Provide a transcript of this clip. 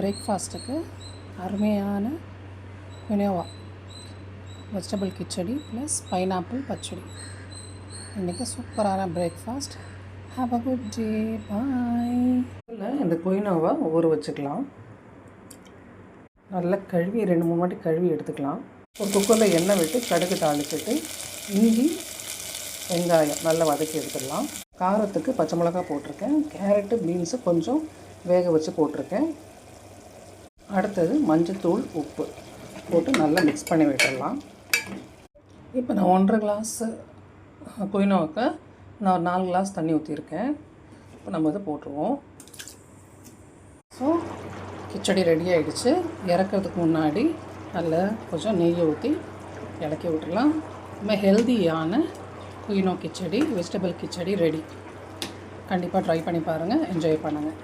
பிரேக்ஃபாஸ்ட்டுக்கு அருமையான quinoa vegetable khichdi plus pineapple pachadi. இன்றைக்கி சூப்பரான breakfast have a good day bye இந்த குயினோவை ஊற வச்சுக்கலாம். நல்லா கழுவி ரெண்டு மூணு வாட்டி கழுவி எடுத்துக்கலாம். ஒரு குக்கரில் எண்ணெய் விட்டு கடுகு தாளிச்சிட்டு இஞ்சி வெங்காயம் நல்லா வதக்கி எடுத்துடலாம். காரத்துக்கு பச்சை மிளகாய் போட்டிருக்கேன். கேரட்டு பீன்ஸு கொஞ்சம் வேக வச்சு போட்டிருக்கேன். அடுத்தது மஞ்சத்தூள் உப்பு போட்டு நல்லா மிக்ஸ் பண்ணி விட்டுடலாம் இப்போ நான் ஒன்றரை கிளாஸு குயினோவுக்கு நான் ஒரு நாலு கிளாஸ் தண்ணி ஊற்றிருக்கேன் இப்போ நம்ம இதை போட்டுருவோம். ஸோ கிச்சடி ரெடி ஆகிடுச்சு இறக்கிறதுக்கு முன்னாடி நல்லா கொஞ்சம் நெய்யை ஊற்றி இறக்கி விட்டுடலாம் ரொம்ப ஹெல்தியான quinoa khichdi vegetable khichdi ready கண்டிப்பாக ட்ரை பண்ணி பாருங்கள் என்ஜாய் பண்ணுங்கள்